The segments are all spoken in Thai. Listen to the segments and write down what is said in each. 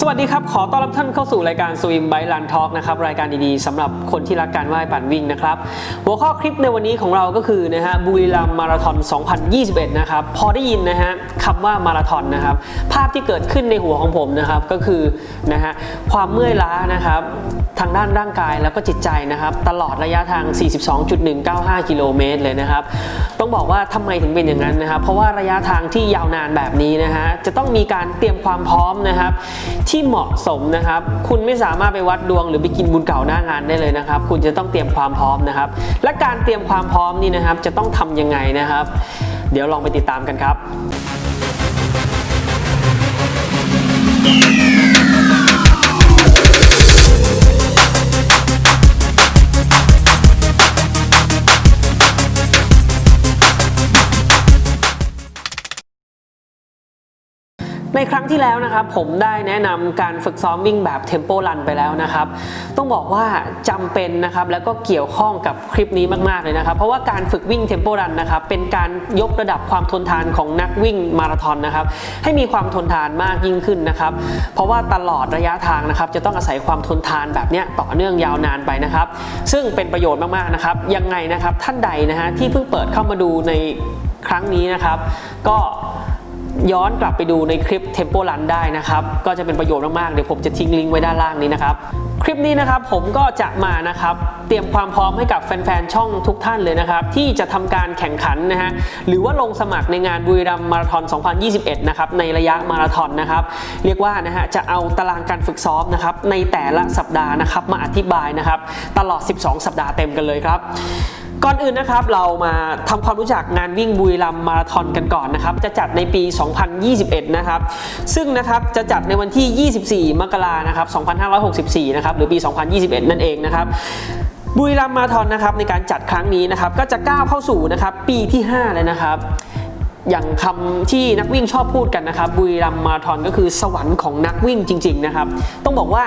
สวัสดีครับ ขอต้อนรับท่านเข้าสู่รายการ Swim by Run Talk นะครับรายการดีๆสำหรับคนที่รักการว่ายปั่นวิ่งนะครับ หัวข้อคลิปในวันนี้ของเราก็คือนะฮะบุรีรัมมาราธอน 2021 นะครับ พอได้ยินนะฮะคำว่ามาราธอนนะครับ ภาพที่เกิดขึ้นในหัวของผมนะครับก็คือนะฮะความเมื่อยล้านะครับทางด้านร่างกายแล้วก็จิตใจนะครับ ตลอดระยะทาง 42.195 กิโลเมตรเลยนะครับ ต้องบอกว่าทำไมถึงเป็นอย่างนั้นนะครับ เพราะว่าระยะทางที่ยาวนานแบบนี้นะฮะจะต้องมีการเตรียมความพร้อมนะครับที่เหมาะสมนะครับ คุณไม่สามารถไปวัดดวงหรือไปกินบุญเก่าหน้างานได้เลยนะครับ คุณจะต้องเตรียมความพร้อมนะครับ และการเตรียมความพร้อมนี่นะครับ จะต้องทำยังไงนะครับ เดี๋ยวลองไปติดตามกันครับ ในครั้งที่แล้วนะครับผมได้แนะนำการฝึกซ้อมวิ่งแบบเทมโปรันไปแล้วนะครับ ต้องบอกว่าจำเป็นนะครับแล้วก็เกี่ยวข้องกับคลิปนี้มากๆเลยนะครับ เพราะว่าการฝึกวิ่งเทมโปรันนะครับเป็นการยกระดับความทนทานของนักวิ่งมาราธอนนะครับ ให้มีความทนทานมากยิ่งขึ้นนะครับ เพราะว่าตลอดระยะทางนะครับ จะต้องอาศัยความทนทานแบบนี้ต่อเนื่องยาวนานไปนะครับ ซึ่งเป็นประโยชน์มากๆนะครับยังไงนะครับท่านใดนะฮะที่เพิ่งเปิดเข้ามาดูในครั้งนี้นะครับ ก็ ย้อนกลับไปดูในคลิป Tempo Run ได้นะครับ ก็จะเป็นประโยชน์มากๆ เดี๋ยวผมจะทิ้งลิงก์ไว้ด้านล่างนี้นะครับ คลิปนี้นะครับผมก็จะมานะครับ เตรียมความพร้อมให้กับแฟนๆ ช่องทุกท่านเลยนะครับ ที่จะทำการแข่งขันนะฮะหรือว่าลงสมัครในงานบุรีรัมมาราธอน 2021 นะครับ ในระยะมาราธอนนะครับ เรียกว่านะฮะจะเอาตารางการฝึกซ้อมนะครับในแต่ละสัปดาห์นะครับมาอธิบายนะครับตลอด 12 สัปดาห์เต็มกันเลยครับ ก่อนอื่นนะครับเรามาทำความรู้จักงานวิ่งบุรีรัมมาราธอนกันก่อนนะครับจะจัดในปี 2021 นะครับซึ่งนะครับจะจัดในวันที่ 24 มกรานะครับ 2564 นะครับหรือปี 2021 นั่นเองนะครับบุรีรัมมาราธอนนะครับในการจัดครั้งนี้นะครับก็จะก้าวเข้าสู่นะครับปีที่5เลยนะครับ อย่างคำที่นักวิ่งชอบพูดกันนะครับบุรีรัมมาราธอนก็คือสวรรค์ของนักวิ่งจริง ๆ นะครับ ต้องบอกว่า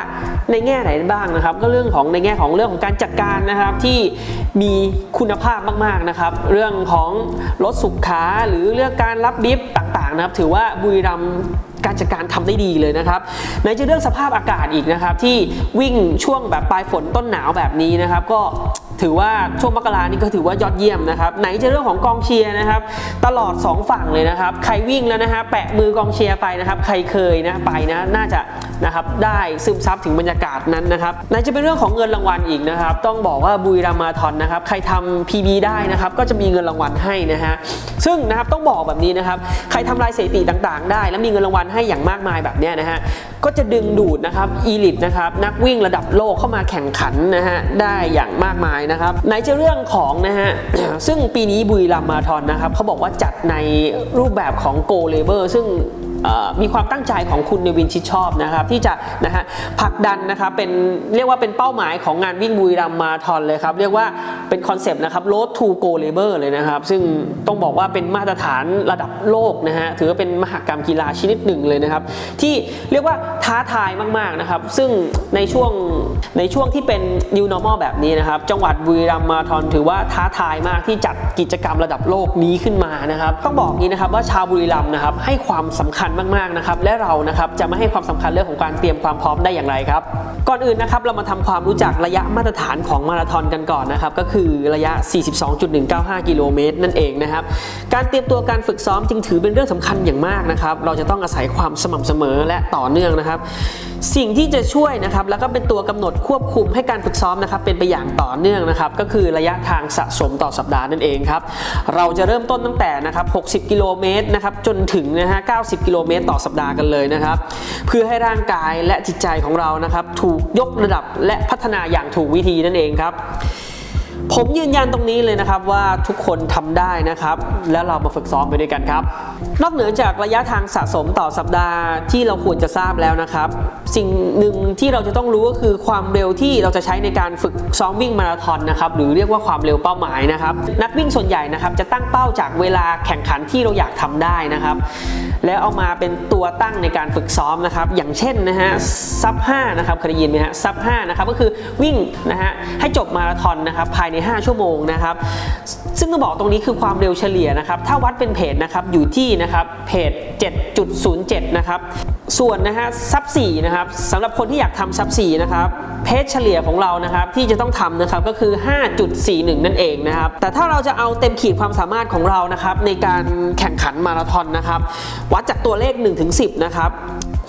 ในแง่ไหนบ้างนะครับ ก็เรื่องของในแง่ของเรื่องของการจัดการนะครับที่มีคุณภาพมากๆนะครับ เรื่องของรถสุขขาหรือเรื่องการรับบิฟต่างๆนะครับ ถือว่าบุรีรัมการจัดการทำได้ดีเลยนะครับไหนจะเรื่องสภาพอากาศอีกนะครับที่วิ่งช่วงแบบปลายฝนต้นหนาวแบบนี้นะครับ ก็ ถือว่าช่วงมกรานี่ก็ถือว่ายอดเยี่ยมนะครับไหนจะเรื่องของกองเชียร์นะครับตลอด 2 ฝั่งเลยนะครับใครวิ่งแล้วนะฮะแปะมือกองเชียร์ไปนะครับใครเคยนะไปนะน่าจะนะครับได้ซึมซับถึงบรรยากาศนั้นนะครับไหนจะเป็นเรื่องของเงินรางวัลอีกนะครับต้องบอกว่าบุรีรัมาราธอนนะครับใครทำ PB ได้นะครับก็จะมีเงินรางวัลให้นะฮะซึ่งนะครับต้องบอกแบบนี้นะครับใครทำลายสถิติต่างๆ ได้ แล้วมีเงินรางวัลให้อย่างมากมายแบบเนี้ยนะฮะก็จะดึงดูดนะครับอีลิตนะครับนักวิ่งระดับโลกเข้ามาแข่งขันนะฮะได้อย่างมากมายนะครับไหนจะเรื่องของนะฮะ ซึ่งปีนี้บุรีรัมย์มาราธอนนะครับเขาบอกว่าจัดในรูปแบบของโกลเลเบอร์ซึ่ง มีความตั้งใจของคุณเนวินชิดชอบนะครับที่จะนะฮะผลักดันนะครับเป็นเรียกว่าเป็นเป้าหมายของงานวิ่งบุรีรัมมาราธอนเลยครับ เรียกว่าเป็นคอนเซปต์นะครับ Road to Go Labor เลยนะครับ ซึ่งต้องบอกว่าเป็นมาตรฐานระดับโลกนะฮะถือว่าเป็นมหกรรมกีฬาชนิดหนึ่งเลยนะครับ ที่เรียกว่าท้าทายมากๆนะครับ ซึ่งในช่วงในช่วงที่เป็น New Normal แบบนี้นะครับ จังหวัดบุรีรัมมาราธอนถือว่าท้าทายมากที่จัดกิจกรรมระดับโลกนี้ขึ้นมานะครับต้องบอกนี้นะครับว่าชาวบุรีรัมนะครับให้ความสำคัญมากๆนะครับและเรานะครับจะไม่ให้ความสำคัญเรื่องของการเตรียมความพร้อมได้อย่างไรครับ ก่อนอื่นนะครับเรามาทำความรู้จักระยะมาตรฐานของมาราธอนกันก่อนนะครับก็คือระยะ 42.195 กิโลเมตรนั่นเองนะครับการเตรียมตัวการฝึกซ้อมจึงถือเป็นเรื่องสำคัญอย่างมากนะครับเราจะต้องอาศัยความสม่ำเสมอและต่อเนื่องนะครับสิ่งที่จะช่วยนะครับแล้วก็เป็นตัวกำหนดควบคุมให้การฝึกซ้อมนะครับเป็นไปอย่างต่อเนื่องนะครับก็คือระยะทางสะสมต่อสัปดาห์นั่นเองครับเราจะเริ่มต้นตั้งแต่นะครับ 60 กิโลเมตรนะครับจนถึงนะฮะ 90 กิโลเมตรต่อสัปดาห์กันเลยนะครับเพื่อให้ร่างกายและจิตใจของเรานะครับถูกยกระดับและพัฒนาอย่างถูกวิธีนั่นเองครับ ผมยืนยันตรงนี้เลยนะครับว่าทุกคนทำได้นะครับ แล้วเรามาฝึกซ้อมไปด้วยกันครับ นอกเหนือจากระยะทางสะสมต่อสัปดาห์ที่เราควรจะทราบแล้วนะครับ สิ่งหนึ่งที่เราจะต้องรู้ก็คือความเร็วที่เราจะใช้ในการฝึกซ้อมวิ่งมาราธอนนะครับหรือเรียกว่าความเร็วเป้าหมายนะครับ นักวิ่งส่วนใหญ่นะครับจะตั้งเป้าจากเวลาแข่งขันที่เราอยากทำได้นะครับ แล้วเอามาเป็นตัวตั้งในการฝึกซ้อมนะครับ อย่างเช่นนะฮะซับ5นะครับเคยได้ยินไหมฮะซับ5นะครับก็คือวิ่งนะฮะให้จบมาราธอนนะครับภายใน 5 ชั่วโมงนะครับ ซึ่งต้องบอกตรงนี้คือความเร็วเฉลี่ยนะครับ ถ้าวัดเป็นเพจนะครับอยู่ที่นะครับเพจ 7.07 นะครับ ส่วนนะฮะซับ4นะครับสำหรับคนที่อยากทำซับ4นะครับเพจเฉลี่ยของเรานะครับที่จะต้องทำนะครับก็คือ 5.41 นั่นเองนะครับ แต่ถ้าเราจะเอาเต็มขีดความสามารถของเรานะครับในการแข่งขันมาราธอนนะครับ วัดจากตัวเลข 1-10 นะครับ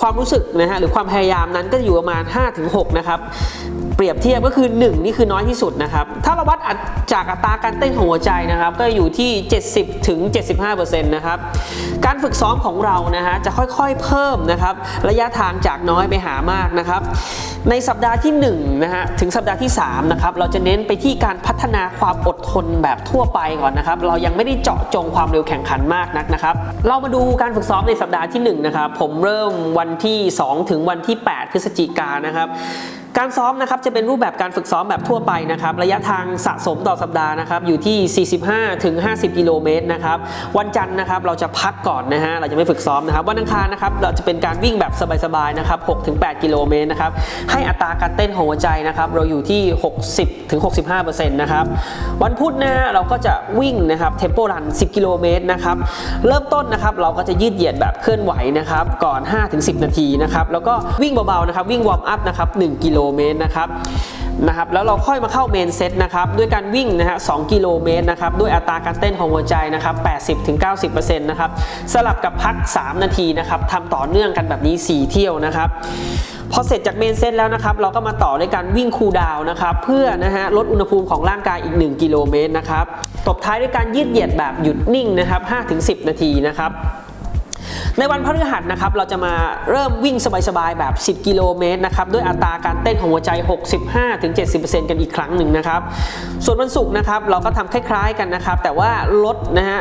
ความรู้สึกนะฮะหรือความพยายามนั้นก็จะอยู่ประมาณ 5-6 นะครับ เปรียบเทียบก็คือ 1 นี่คือน้อยที่สุดนะครับ ถ้าเราวัดอัตจากอัตราการเต้นของหัวใจนะครับ ก็อยู่ที่ 70ถึง75%นะครับ การฝึกซ้อมของเรานะฮะจะค่อยๆเพิ่มนะครับ ระยะทางจากน้อยไปหามากนะครับ ในสัปดาห์ที่1นะฮะถึงสัปดาห์ที่3นะครับเราจะเน้นไปที่การพัฒนาความอดทนแบบทั่วไปก่อนนะครับ เรายังไม่ได้เจาะจงความเร็วแข่งขันมากนักนะครับ เรามาดูการฝึกซ้อมในสัปดาห์ที่1นะครับผมเริ่มวันันที่ 2 ถึงวันที่ 8 พฤศจิกานะครับ การซ้อมนะครับจะเป็นรูปแบบการฝึกซ้อมแบบทั่วไปนะครับระยะทางสะสมต่อสัปดาห์นะครับอยู่ที่ 45ถึง50 กิโลเมตรนะครับวันจันทร์นะครับเราจะพักก่อนนะฮะเราจะไม่ฝึกซ้อมนะครับวันอังคารนะครับเราจะเป็นการวิ่งแบบสบายๆนะครับ6ถึง8กิโลเมตรนะครับให้อัตราการเต้นของหัวใจนะครับเราอยู่ที่ 60ถึง65%นะครับวันพุธนะฮะเราก็จะวิ่งนะครับเทมโปรัน 10 กิโลเมตรนะครับเริ่มต้นนะครับเราก็จะยืดเหยียดแบบเคลื่อนไหวนะครับก่อน5ถึง10 นาทีนะครับแล้วก็วิ่งเบาๆนะครับวิ่งวอร์มอัพนะครับ1กิโลเมตรนะครับนะครับแล้วเราค่อยมาเข้าเมนเซตนะครับด้วยการวิ่งนะฮะ2กิโลเมตรนะครับด้วยอัตราการเต้นของหัวใจนะครับ80-90%นะครับสลับกับพัก 3 นาทีนะครับทำต่อเนื่องกันแบบนี้ 4 เที่ยวนะครับพอเสร็จจากเมนเซตแล้วนะครับ เราก็มาต่อด้วยการวิ่งคูลดาวน์นะครับ เพื่อนะฮะลดอุณหภูมิของร่างกายอีก 1 กิโลเมตรนะครับ ตบท้ายด้วยการยืดเหยียดแบบหยุดนิ่งนะครับ5-10 นาทีนะครับ ในวันพฤหัสนะครับเราจะมาเริ่มวิ่งสบายๆแบบ 10 กิโลเมตรนะครับด้วยอัตราการเต้นของหัวใจ 65-70%กันอีกครั้งหนึ่งนะครับส่วนวันศุกร์นะครับเราก็ทำคล้าย ๆกันนะครับแต่ว่าลดนะฮะ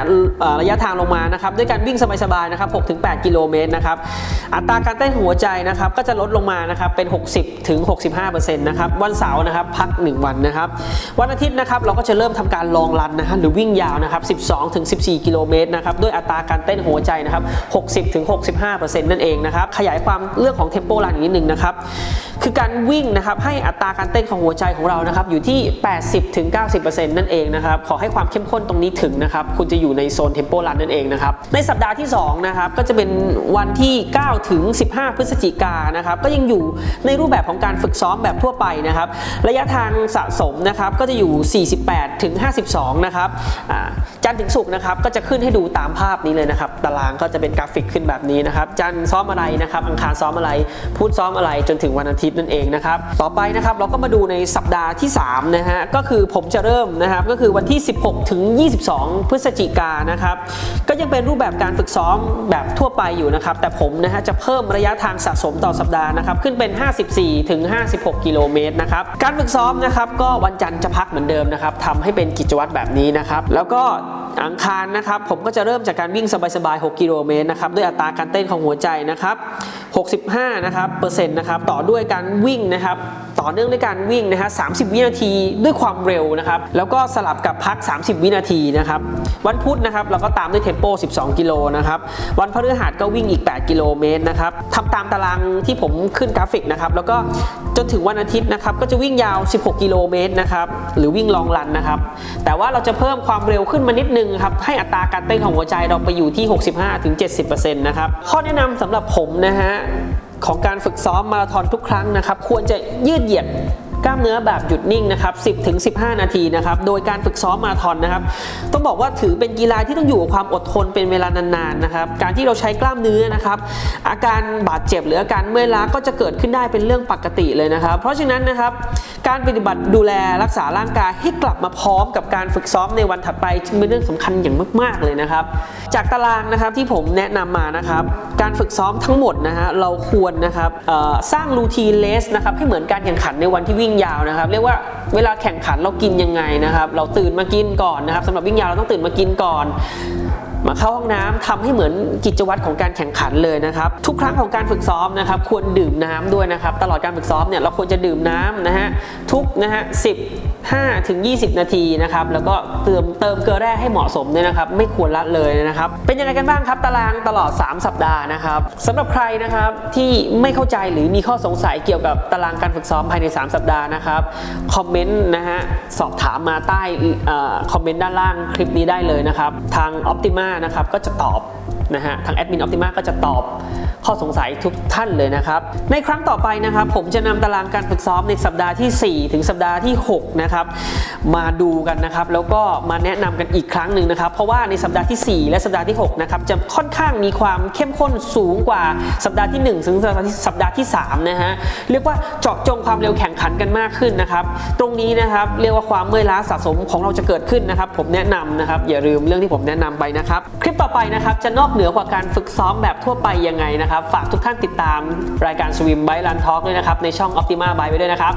ระยะทางลงมานะครับด้วยการวิ่งสบายๆนะครับ6-8 กิโลเมตรนะครับอัตราการเต้นหัวใจนะครับก็จะลดลงมานะครับเป็น 60-65%นะครับวันเสาร์นะครับพัก 1 วันนะครับวันอาทิตย์นะครับเราก็จะเริ่มทำการลองรันนะฮะหรือวิ่งยาวนะครับ12-14 กิโลเมตรนะครับด้วยอัตราการเต้นหัวใจนะครับ60 60-65%นั่นเองนะครับ ขยายความเรื่องของเทมโปรันอีกนิดนึงนะครับ คือการวิ่งนะครับให้อัตราการเต้นของหัวใจของเรานะครับอยู่ที่ 80-90%นั่นเองนะครับ ขอให้ความเข้มข้นตรงนี้ถึงนะครับ คุณจะอยู่ในโซนเทมโปรันนั่นเองนะครับ ในสัปดาห์ที่2นะครับก็จะเป็นวันที่ 9 ถึง 15 พฤศจิกานะครับ ก็ยังอยู่ในรูปแบบของการฝึกซ้อมแบบทั่วไปนะครับ ระยะทางสะสมนะครับก็จะอยู่ 48 ถึง 52 นะครับอ่าจันทร์ถึงศุกร์นะครับก็จะขึ้นให้ดูตามภาพนี้เลยนะครับ ตารางก็จะเป็นกราฟิกขึ้นแบบนี้นะครับ จันทร์ซ้อมอะไรนะครับ อังคารซ้อมอะไร พุธซ้อมอะไรจนถึงวันอาทิตย์นั่นเองนะครับ ต่อไปนะครับเราก็มาดูในสัปดาห์ที่3นะฮะ ก็คือผมจะเริ่มนะครับ ก็คือวันที่ 16 ถึง 22 พฤศจิกานนะครับ ก็ยังเป็นรูปแบบการฝึกซ้อมแบบทั่วไปอยู่นะครับ แต่ผมนะฮะจะเพิ่มระยะทางสะสมต่อสัปดาห์นะครับ ขึ้นเป็น 54 ถึง 56 กิโลเมตรนะครับ การฝึกซ้อมนะครับก็วันจันทร์จะพักเหมือนเดิมนะครับทำให้เป็นกิจวัตรแบบนี้นะครับ แล้วก็อังคารนะครับผมก็จะเริ่มจากการวิ่งสบายๆ 6 กิโลเมตรนะครับด้วยอัตราการเต้นของหัวใจนะครับ65นะครับเปอร์เซ็นต์นะครับต่อด้วยการวิ่งนะครับ ต่อเนื่องด้วยการวิ่งนะฮะ 30 วินาทีด้วยความเร็วนะครับ แล้วก็สลับกับพัก 30 วินาทีนะครับ วันพุธนะครับเราก็ตามด้วยเทมโป 12 กิโลนะครับ วันพฤหัสก็วิ่งอีก 8 กิโลเมตรนะครับทำตามตารางที่ผมขึ้นกราฟิกนะครับ แล้วก็จนถึงวันอาทิตย์นะครับ ก็จะวิ่งยาว 16 กิโลเมตรนะครับ หรือวิ่งลองรันนะครับ แต่ว่าเราจะเพิ่มความเร็วขึ้นมานิดนึงครับ ให้อัตราการเต้นของหัวใจเราไปอยู่ที่ 65-70%นะครับ ข้อแนะนำสำหรับผมนะฮะ ของการฝึกซ้อมมาราธอนทุกครั้งนะครับ ควรจะยืดเหยียด กล้ามเนื้อแบบหยุดนิ่งนะครับ 10ถึง15 นาทีนะครับ โดยการฝึกซ้อมมาราธอนนะครับ ต้องบอกว่าถือเป็นกีฬาที่ต้องอยู่กับความอดทนเป็นเวลานานๆนะครับ การที่เราใช้กล้ามเนื้อนะครับ อาการบาดเจ็บหรืออาการเมื่อยล้าก็จะเกิดขึ้นได้เป็นเรื่องปกติเลยนะครับ เพราะฉะนั้นนะครับ การปฏิบัติดูแลรักษาร่างกายให้กลับมาพร้อมกับการฝึกซ้อมในวันถัดไปจึงเป็นเรื่องสำคัญอย่างมาก ๆเลยนะครับ จากตารางนะครับที่ผมแนะนำมานะครับ การฝึกซ้อมทั้งหมดนะฮะเราควรนะครับสร้างรูทีนเลสนะครับให้เหมือนการแข่งขันในวันที่วิ่ง่งยาวนะครับ เรียกว่าเวลาแข่งขันเรากินยังไงนะครับ เราตื่นมากินก่อนนะครับสำหรับวิ่งยาวเราต้องตื่นมากินก่อน มาเข้าห้องน้ำทำให้เหมือนกิจวัตรของการแข่งขันเลยนะครับทุกครั้งของการฝึกซ้อมนะครับควรดื่มน้ำด้วยนะครับตลอดการฝึกซ้อมเนี่ยเราควรจะดื่มน้ำนะฮะทุกนะฮะ15ถึง 20 นาทีนะครับ แล้วก็เติมเติมเกลือแร่ให้เหมาะสมด้วยนะครับ ไม่ควรละเลยนะครับ เป็นยังไงกันบ้างครับ ตารางตลอด 3 สัปดาห์นะครับสำหรับใครนะครับที่ไม่เข้าใจหรือมีข้อสงสัยเกี่ยวกับตารางการฝึกซ้อมภายใน 3 สัปดาห์นะครับคอมเมนต์นะฮะสอบถามมาใต้คอมเมนต์ด้านล่างคลิปนี้ได้เลยนะครับ ทาง Optima นะครับก็จะตอบนะฮะทางแอดมินออปติมาก็จะตอบ ข้อสงสัยทุกท่านเลยนะครับ ในครั้งต่อไปนะครับ ผมจะนำตารางการฝึกซ้อมในสัปดาห์ทีสี่ 4 ถึงสัปดาห์ที่ 6 นะครับ มาดูกันนะครับ แล้วก็มาแนะนำกันอีกครั้งหนึ่งนะครับ เพราะว่าในสัปดาห์ทีสี่ 4 และสัปดาห์ที่ 6 นะครับ จะค่อนข้างมีความเข้มข้นสูงกว่าสัปดาห์ที่ 1 ถึงสัปดาห์ที่สัปดาห์ที่ 3 นะฮะ เรียกว่าเจาะจงความเร็วแข่งขันกันมากขึ้นนะครับ ตรงนี้นะครับ เรียกว่าความเมื่อยล้าสะสมของเราจะเกิดขึ้นนะครับ ผมแนะนำนะครับ อย่าลืมเรื่องที่ผมแนะนำไปนะครับ คลิปต่อไปนะครับ จะนอกเหนือกว่าการฝึกซ้อมแบบทั่วไปยังไงนะครับ ฝากทุกท่านติดตามรายการสวิมไบรันทอล์กด้วยนะครับ ในช่อง Optima by ไว้ด้วยนะครับ